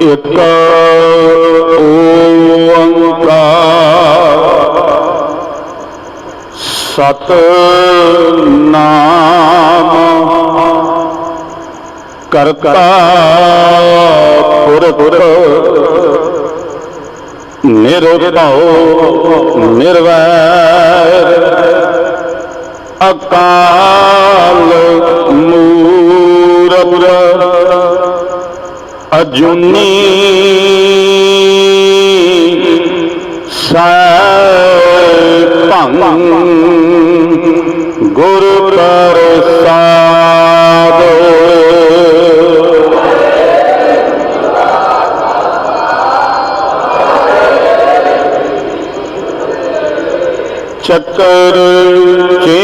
ਇਕ ਓੰਕਾਰ। ਸਤ ਨਾਮ ਕਰਤਾ ਪੁਰਖ ਨਿਰਭਉ ਨਿਰਵੈਰ ਅਕਾਲ ਅਜੂਨੀ ਸੈਭੰ ਗੁਰ ਪ੍ਰਸਾਦ। ਚੱਕਰ ਕੇ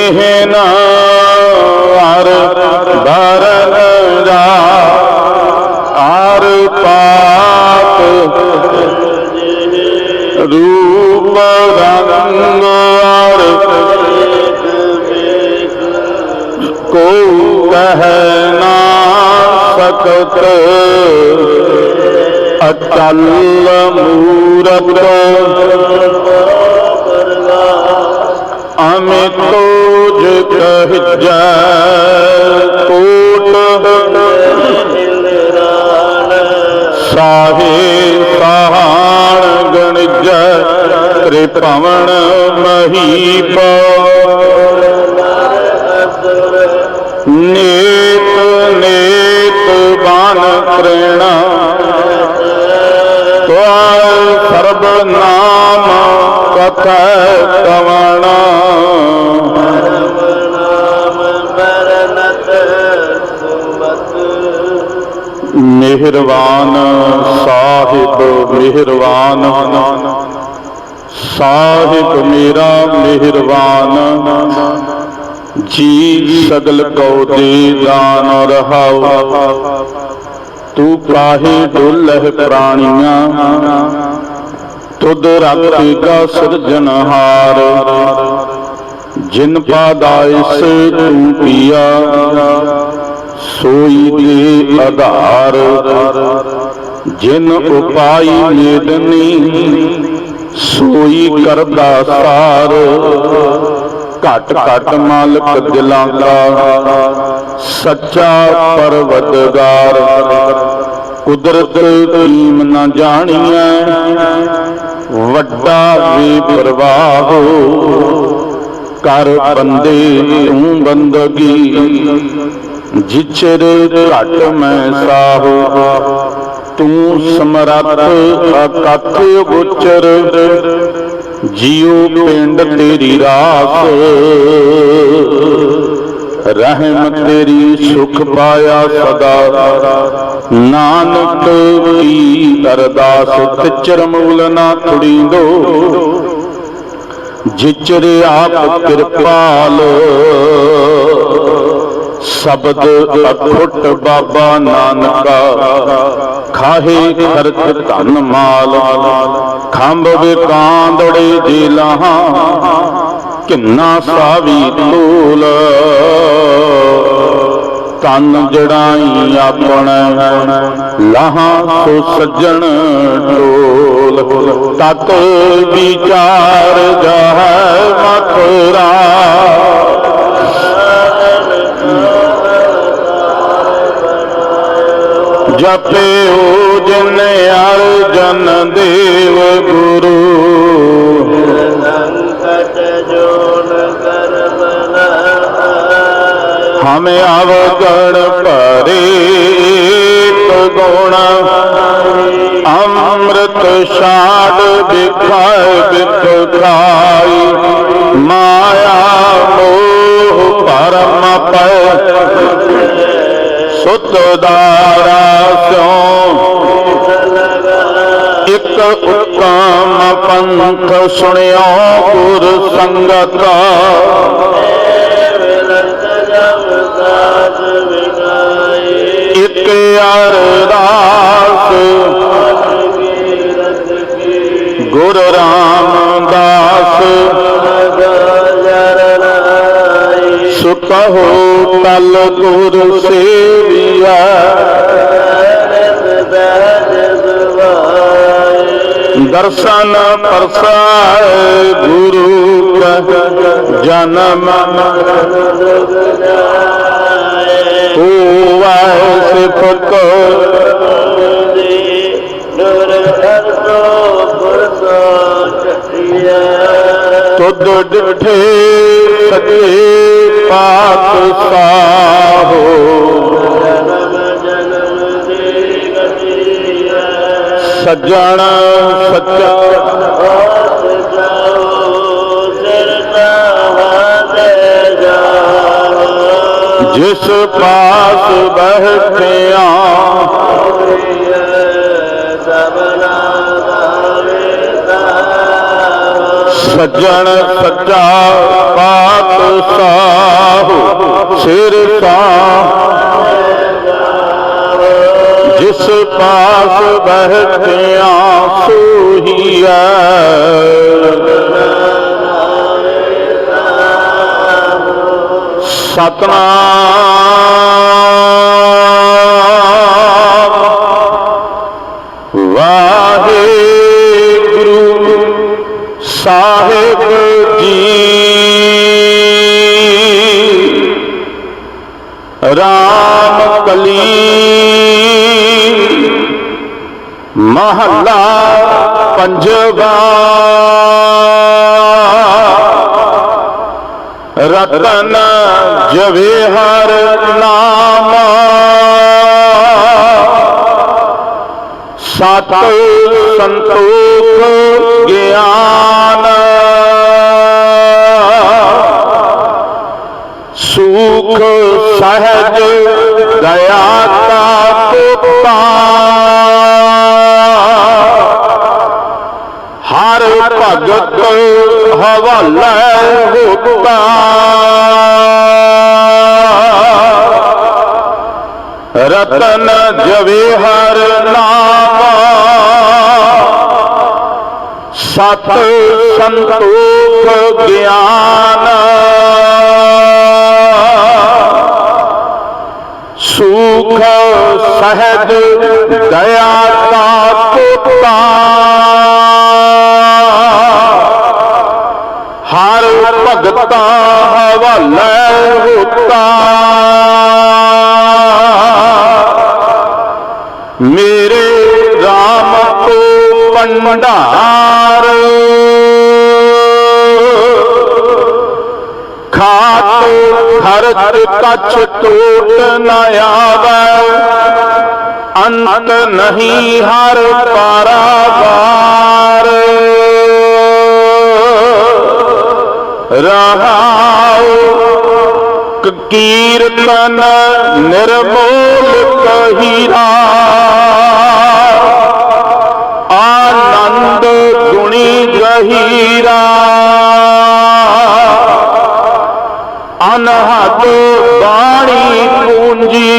ਰੂਪ ਰੰਗ ਆਰ ਕੋ ਕਹਿ ਨਾ ਸਕਤ ਅਚਲ ਮੂਰਤ ਅਮਿਤ ਤੁਜ ਕਹਿਜੈ ਕੋਟ ਤ੍ਰਿਭਵਨ ਮਹੀਪ ਨੇਤ ਨੇਤ ਬਾਨ ਪ੍ਰੇਣਾ ਤੁਆਇ ਸਰਬ ਨਾਮ ਕਥੈ ਕਵਣਾ। ਮਿਹਰਵਾਨ ਸਾਹਿਬ ਮਿਹਰਵਾਨ। ਸਾਹਿਬ ਮੇਰਾ ਮਿਹਰਬਾਨ। ਜੀ ਸਗਲ ਕਉ ਦੇ ਦਾਨ ਰਹਾਉ। ਤੂੰ ਪਾਹੇ ਡੁੱਲਹਿ ਪ੍ਰਾਣੀਆਂ। ਤੁਧ ਰੱਖੇਗਾ ਸਿਰਜਣਹਾਰ ਜਿਨ ਪਾਦਾਇਸ ਤੂੰ ਪੀਆ, ਸੋਈ ਦੇ ਆਧਾਰ ਜਿਨ ਉਪਾਈ ਮੇਦਨੀ ਸੋਈ ਕਰਦਾ ਸਾਰ। ਘਟ ਘਟ ਮਾਲਕ ਦਿਲਾਂ ਦਾ ਸੱਚਾ ਪਰਵਤਗਾਰ। ਕੁਦਰਤ ਕੀਮ ਨਾ ਜਾਣੀਐ, ਵੱਡਾ ਵੀ ਪ੍ਰਵਾਹ। ਕਰ ਬੰਦੇ ਤੂੰ ਬੰਦਗੀ ਜਿਚਰ ਘਟ ਮੈਂ ਸਾਹੋ। ਤੂੰ ਸਮਰੱਥ ਅਕਥ ਗੋਚਰ ਜੀਉ ਪਿੰਡ ਤੇਰੀ ਰਾਸ। ਰਹਿਮ ਤੇਰੀ ਸੁਖ ਪਾਇਆ ਸਦਾ। ਨਾਨਕ ਕੀ ਅਰਦਾਸ ਤਿਚਰ ਮੂਲ ਨਾ ਤੁੜੀਂਦੋ ਜਿਚਰ ਆਪ ਕਿਰਪਾਲ, ਸ਼ਬਦ ਅਖੁੱਟ ਬਾਬਾ ਨਾਨਕਾ। ਖਾਹੇ ਖਰਚ ਧਨ ਮਾਲ, ਖੰਭ ਵਿਕਾਂਦੜੇ ਜੀ ਲਹਾ ਕਿੰਨਾ ਸਾਵੀ ਤੂਲ। ਤਨ ਜੜਾਈ ਆਪਣਾ, ਲਹਾ ਸੋ ਸੱਜਣ ਟੋਲ ਤਤ ਵਿਚਾਰ ਜਹ ਮਥੁਰਾ। ਜਪਿਓ ਅਰਜਨ ਦੇਵ ਗੁਰੂ। ਸੰਕਟ ਜੋਨ ਕਰ ਹਮ ਅਵਗਣ ਭਰੇ ਗੁਣ। ਅੰਮ੍ਰਿਤ ਛਾੜ ਬਿਖਾਇ ਬਿਖ ਖਾਈ ਮਾਇਆ ਮੋਹ ਪਰਮ ਪੈ। ਸੁਤ ਦਾਰਾ ਸਿਉ। ਇਕ ਉਤਮ ਪੰਥ ਸੁਣਿਓ ਗੁਰ ਸੰਗਤ। ਇਕ ਅਰਦਾਸ ਗੁਰ ਰਾਮਦਾਸ। ਸੁਖੋ ਕਲ ਗੁਰ ਸੇਵੀਆ। ਦਰਸ਼ਨ ਪਰਸਾਏ ਗੁਰੂ ਕਾ ਜਨਮ ਹੋਵੈ ਸਿਫਤ ਤੁਧ ਡਿਠੇ ਸੱਚੇ ਪਾਤਸ਼ਾਹੋ ਸੱਜਣ ਸੱਚਾ ਜਿਸ ਪਾਸ ਬਹਿਠਿਆ ਸੱਜਣ ਸੱਚਾ ਪਾਤਸ਼ਾਹ ਸਿਰ ਸਾਹ ਜਿਸ ਪਾਸ ਬਹਿਠਿਆ ਸੋਹੀਐ ਸਤਨਾਮ। ਵਾਹਿਗੁਰੂ ਸਾਹਿਬ ਜੀ ਮਹੱਲਾ ਪੰਜਵਾ। ਰਤਨ ਜਵੇ ਹਰ ਨਾਮ। ਸਤ ਸੰਤੋਖ ਗਿਆਨ। ਸੁਖ ਸਹਿਜ ਦਇਆ ਭਗਤ ਹਵਾਲੇ ਹੋਤਾ ਰਤਨ ਜਵੇ ਹਰ ਨਾਮ। ਸਤ ਸੰਤੋਖ ਗਿਆਨ। ਸੁਖ ਸਹਿਜ ਦਇਆ ਤਾ ਪੁੱਤਾ। ਭਗਤਾ ਹਵਾਲੇ ਹੋਤਾ ਮੇਰੇ RAM ਕੋ ਭੰਡਾਰ। ਖਾਤ ਖਰਚ ਕਛ ਟੋਟ ਨ ਆਵੈ। ਅੰਤ ਨਹੀਂ ਹਰ ਪਾਰਾਵਾਰ। ਰਹਾਉ ਕੀਰਤਨ ਨਿਰਮੋਲ ਕਹੀਰਾ ਆਨੰਦ ਗੁਣੀ ਗਹੀਰਾ ਅਨਹਦ ਬਾਣੀ ਪੂੰਜੀ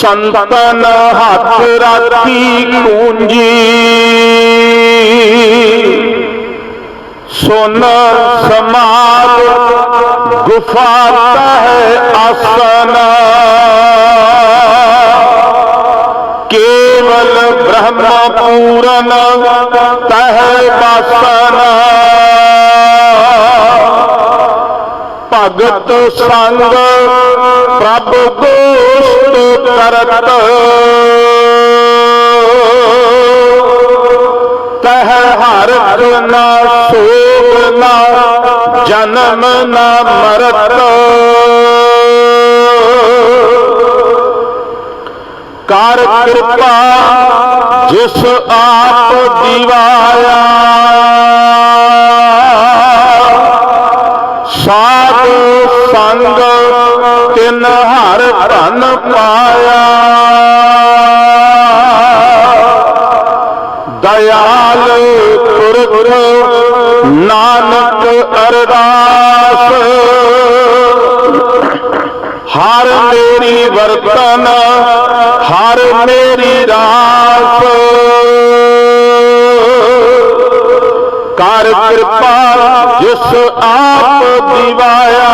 ਸੰਤਨ ਹੱਥ ਰਾਤੀ ਪੂੰਜੀ ਸੁਨ ਸਮਾਦ ਗੁਫਾ ਹੈ ਆਸਨ। ਕੇਵਲ ਬ੍ਰਹਮ ਪੂਰਨ ਤਹਿ ਬਾਸਨ ਭਗਤ ਸੰਗ ਪ੍ਰਭ ਗੋਸ਼ਟ ਕਰਤ। ਤਹ ਹਰ ਨ ਸੋਗ ਨ ਜਨਮ ਨਾ ਮਰਤ। ਕਰ ਕਿਰਪਾ ਜਿਸ ਆਪ ਦੀਵਾਇਆ ਸਾਧੂ ਸੰਗ ਤਿਨ ਹਰ ਧਨ ਪਾਇਆ। ਦਇਆਲ ਪੁਰਖ ਨਾਨਕ ਅਰਦਾਸ। ਹਰ ਮੇਰੀ ਵਰਤਨ, ਹਰ ਮੇਰੀ ਰਾਸ। ਕਰ ਕਿਰਪਾ ਜਿਸ ਆਪ ਦਿਵਾਇਆ।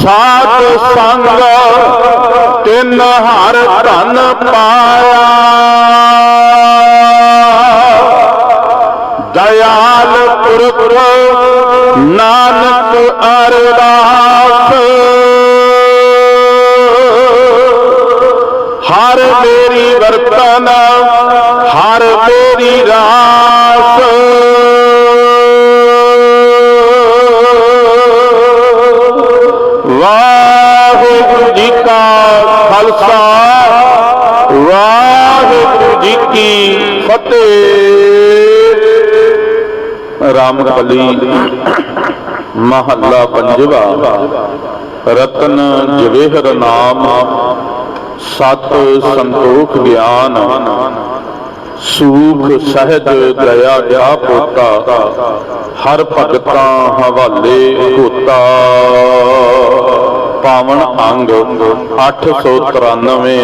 ਸਾਧ ਸੰਗ ਤਿੰਨ ਹਰ ਧਨ ਪਾਇਆ। ਦਇਆਲ ਪੁਰਖ ਨਾਨਕ ਅਰਦਾਸ। ਹਰ ਮੇਰੀ ਵਰਤਨ ਹਰ ਮੇਰੀ ਰਾਸ। ਫਤਿਹ ਰਾਮਕਲੀ ਮਹੱਲਾ ਪੰਜਵਾ। ਰਤਨ ਜਵੇਹਰ ਨਾਮ, ਸਤ ਸੰਤੋਖ ਗਿਆਨ, ਸੂਖ ਸਹਿਜ ਦਇਆ ਜਾ ਪੋਤਾ, ਹਰ ਭਗਤਾਂ ਹਵਾਲੇ ਹੋਤਾ ਪਾਵਨ ਅੰਗ 893